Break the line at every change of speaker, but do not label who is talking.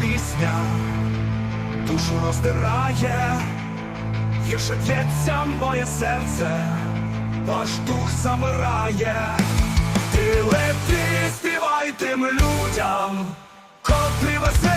пісня душу роздирає, гірше б'ється моє серце, ваш дух замирає. Ти лети, співай тим людям, котрі веселяться.